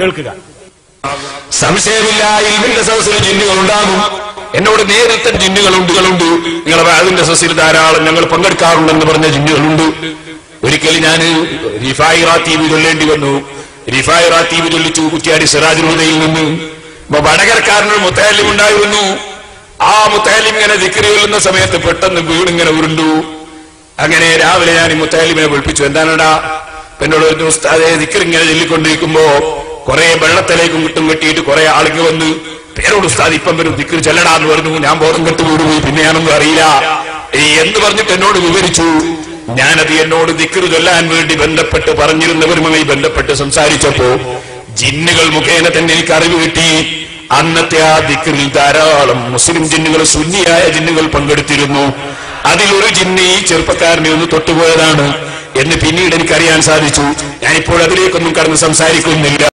കേൾക്കുക. സംശയമില്ല സദസ്സിൽ ജിന്നുകൾ ഉണ്ടാകും. എന്നോട് നേരത്തെ ജിന്നുകളുണ്ട് ഉണ്ടുകളുണ്ട് നിങ്ങളെ അതിന്റെ സദസ്സിൽ ധാരാളം ഞങ്ങൾ പങ്കെടുക്കാറുണ്ടെന്ന് പറഞ്ഞ ജിന്നുകളുണ്ട്. ഒരിക്കൽ ഞാൻ റിഫായി റാത്തീബ് ചൊല്ലേണ്ടി വന്നു. റിഫായി റാത്തീബ് ചൊല്ലിച്ചു കുറ്റിയാടി സിറാജുദയിൽ നിന്ന്. വടകരക്കാരന് വടകരക്കാരനൊരു മുത്താലിം ഉണ്ടായിരുന്നു ആ മുത്താലിം ഇങ്ങനെ ദിക്കറി കൊല്ലുന്ന സമയത്ത് പെട്ടെന്ന് വീണിങ്ങനെ ഉരുണ്ടു. അങ്ങനെ രാവിലെ ഞാൻ ഈ മുത്താലിമിനെ വിളിപ്പിച്ചു. എന്താണടാ? എന്നോട് ഒരു ഇങ്ങനെ ചൊല്ലിക്കൊണ്ടിരിക്കുമ്പോ കുറെ വെള്ളത്തിലേക്കും കിട്ടും കെട്ടിയിട്ട് കുറെ ആളുകൾ വന്ന് പേരോട് ഉസ്താദ് ഇപ്പം വരും ദിക്കർ ചെല്ലടാന്ന് പറഞ്ഞു. ഞാൻ ബോധം കെട്ട് വീടുപോയി പിന്നെ ഞാനൊന്നും അറിയില്ല. എന്ന് പറഞ്ഞിട്ട് എന്നോട് വിവരിച്ചു. ഞാനത് എന്നോട് ദിക്കർ ചൊല്ലാൻ വേണ്ടി ബന്ധപ്പെട്ട് പറഞ്ഞിരുന്നവരുമായി ബന്ധപ്പെട്ട് സംസാരിച്ചപ്പോ ജിന്നുകൾ മുഖേന തന്നെ എനിക്ക് അറിവ് കിട്ടി. അന്നത്തെ ആ ദിക്കറിൽ ധാരാളം മുസ്ലിം ജിന്നുകൾ സുന്നിയായ ജിന്നുകൾ പങ്കെടുത്തിരുന്നു. അതിലൊരു ജിന്ന് ഈ ചെറുപ്പക്കാരനെ ഒന്ന് തൊട്ടുപോയതാണ് എന്ന് പിന്നീട് എനിക്കറിയാൻ സാധിച്ചു. ഞാനിപ്പോൾ അതിലേക്കൊന്നും കടന്ന് സംസാരിക്കുന്നില്ല.